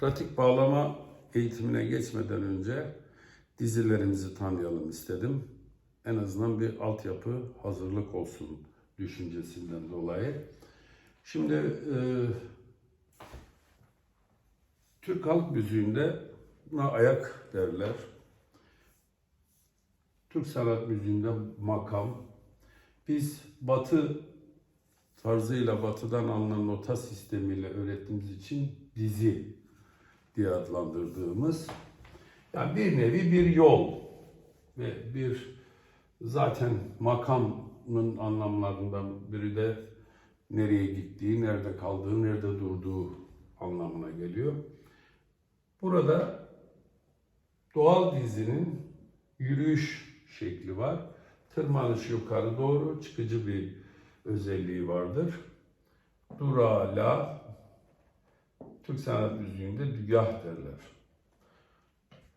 Pratik bağlama eğitimine geçmeden önce dizilerimizi tanıyalım istedim. En azından bir altyapı hazırlık olsun düşüncesinden dolayı. Şimdi e, Türk halk müziğinde buna ayak derler. Türk sanat müziğinde makam. Biz batı tarzıyla batıdan alınan nota sistemiyle öğrettiğimiz için dizi diye adlandırdığımız yani bir nevi bir yol ve bir zaten makamın anlamlarından biri de nereye gittiği, nerede kaldığı, nerede durduğu anlamına geliyor. Burada doğal dizinin yürüyüş şekli var. Tırmanış yukarı doğru çıkıcı bir özelliği vardır. Dura, la, Türk sanat müziğinde dügah derler.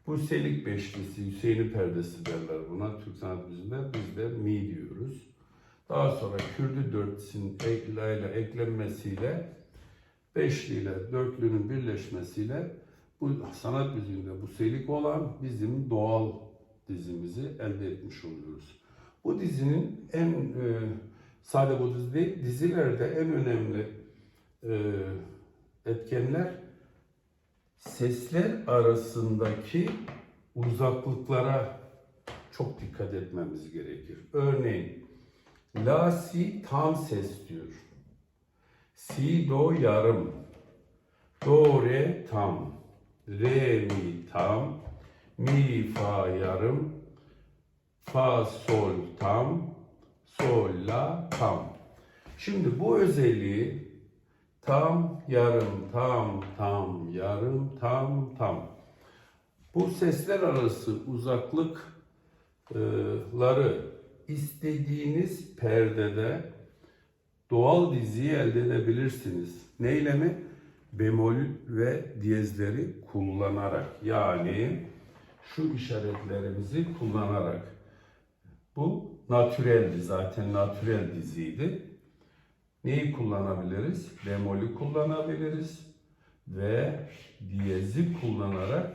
Bu selik beşlisi, Hüseyin'i perdesi derler buna Türk sanat müziğinde. Biz de mi diyoruz. Daha sonra Kürdü dörtlüsünün ekle ile eklenmesiyle beşli ile dörtlünün birleşmesiyle bu sanat müziğinde bu selik olan bizim doğal dizimizi elde etmiş oluyoruz. Bu dizinin en e, sade bu dizi değil, dizilerde en önemli e, etkenler sesler arasındaki uzaklıklara çok dikkat etmemiz gerekir. Örneğin la si tam ses diyor. Si do yarım. Do re tam. Re mi tam. Mi fa yarım. Fa sol tam. Sol la tam. Şimdi bu özelliği tam yarım tam tam yarım tam tam. Bu sesler arası uzaklıkları istediğiniz perdede doğal diziyi elde edebilirsiniz. Neyle mi? Bemol ve diyezleri kullanarak. Yani şu işaretlerimizi kullanarak. Bu natüreldi zaten natürel diziydi. Neyi kullanabiliriz? Bemolü kullanabiliriz ve diyezi kullanarak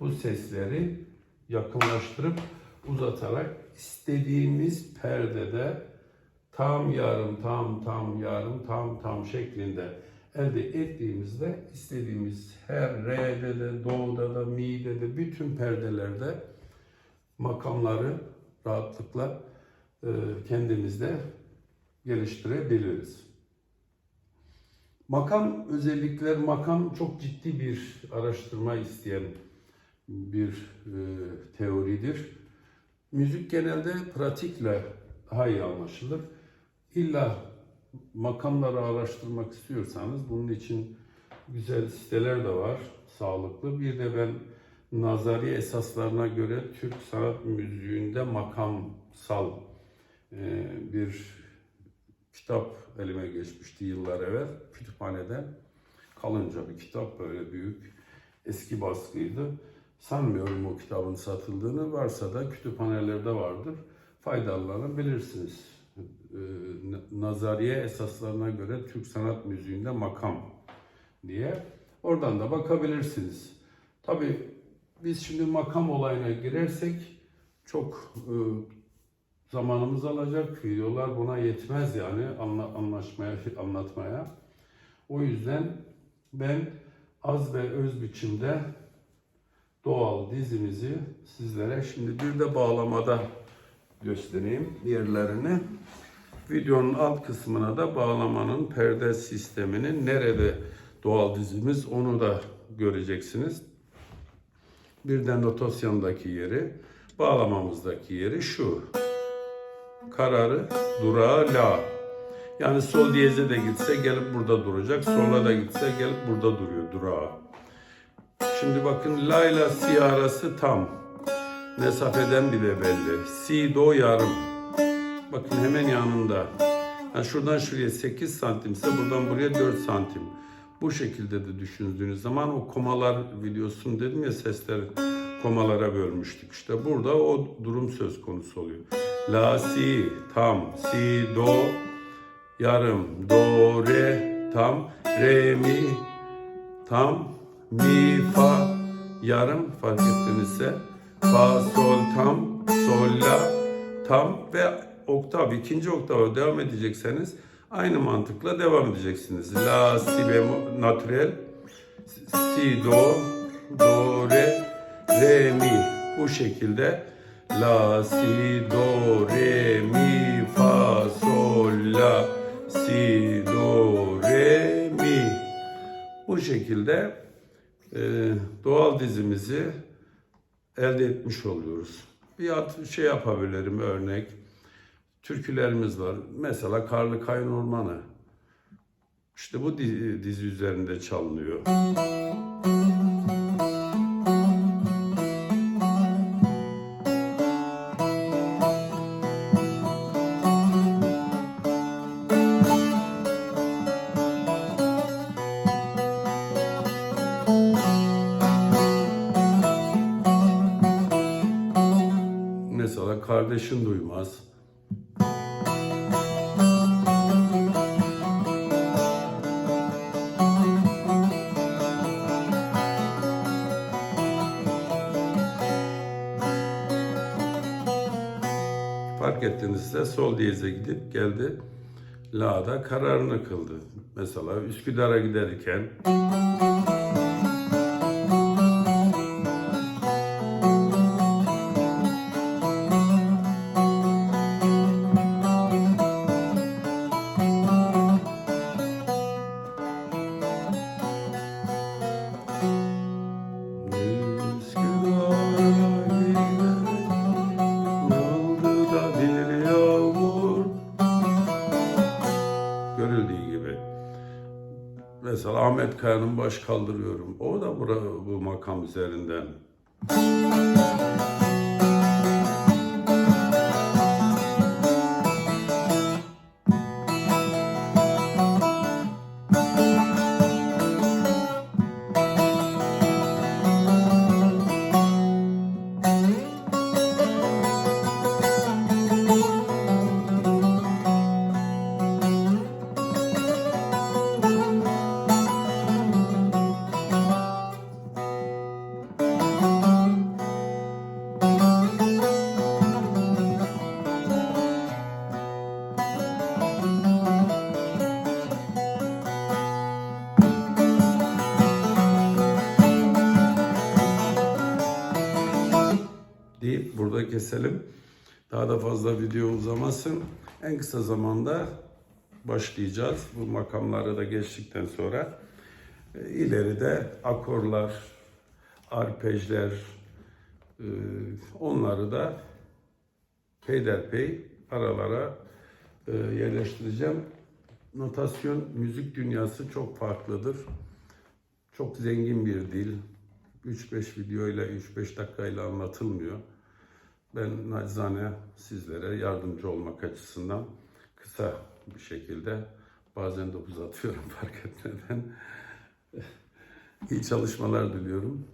bu sesleri yakınlaştırıp uzatarak istediğimiz perdede tam yarım tam tam yarım tam tam şeklinde elde ettiğimizde istediğimiz her re'de de do'da da mi'de de bütün perdelerde makamları rahatlıkla e, kendimizde geliştirebiliriz. Makam özellikler, makam çok ciddi bir araştırma isteyen bir e, teoridir. Müzik genelde pratikle daha iyi anlaşılır. İlla makamları araştırmak istiyorsanız bunun için güzel siteler de var, sağlıklı. Bir de ben nazari esaslarına göre Türk sanat müziğinde makamsal e, bir kitap elime geçmişti yıllar evvel kütüphaneden. Kalınca bir kitap böyle büyük eski baskıydı. Sanmıyorum o kitabın satıldığını. Varsa da kütüphanelerde vardır. Faydalanabilirsiniz. Ee, Nazariye esaslarına göre Türk sanat müziğinde makam diye. Oradan da bakabilirsiniz. Tabii biz şimdi makam olayına girersek çok e, zamanımız alacak. Videolar buna yetmez yani anla, anlaşmaya, anlatmaya. O yüzden ben az ve öz biçimde doğal dizimizi sizlere şimdi bir de bağlamada göstereyim yerlerini. Videonun alt kısmına da bağlamanın perde sisteminin nerede doğal dizimiz onu da göreceksiniz. Bir de notasyondaki yeri, bağlamamızdaki yeri şu. Kararı durağı la. Yani sol diyeze de gitse gelip burada duracak. Sola da gitse gelip burada duruyor durağı. Şimdi bakın la ile si arası tam. Mesafeden bile belli. Si do yarım. Bakın hemen yanında. Yani şuradan şuraya 8 santimse buradan buraya 4 santim. Bu şekilde de düşündüğünüz zaman o komalar videosunu dedim ya sesler komalara bölmüştük. İşte burada o durum söz konusu oluyor. La si tam si do yarım do re tam re mi tam mi, fa, yarım fark ettinizse, fa, sol, tam, sol, la, tam ve oktav, ikinci oktava devam edecekseniz aynı mantıkla devam edeceksiniz. La, si bemol, natürel, si, do, do, re, re, mi. Bu şekilde la, si, do, re, mi, fa, sol, la, si, do, re, mi. Bu şekilde e, doğal dizimizi elde etmiş oluyoruz. Bir at, şey yapabilirim örnek. Türkülerimiz var. Mesela Karlı Kayın Ormanı. İşte bu di- dizi üzerinde çalınıyor. Kardeşin Duymaz. Fark ettiğinizde sol diyeze gidip geldi. La'da kararını kıldı. Mesela Üsküdar'a giderken Kaya'nın baş kaldırıyorum. O da bura, bu makam üzerinden. Deyip burada keselim. Daha da fazla video uzamasın. En kısa zamanda başlayacağız. Bu makamları da geçtikten sonra e, ileride akorlar, arpejler e, onları da peyderpey aralara e, yerleştireceğim. Notasyon müzik dünyası çok farklıdır. Çok zengin bir dil. 3-5 videoyla 3-5 dakikayla anlatılmıyor. Ben nacizane sizlere yardımcı olmak açısından kısa bir şekilde bazen de uzatıyorum fark etmeden. İyi çalışmalar diliyorum.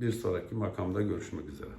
Bir sonraki makamda görüşmek üzere.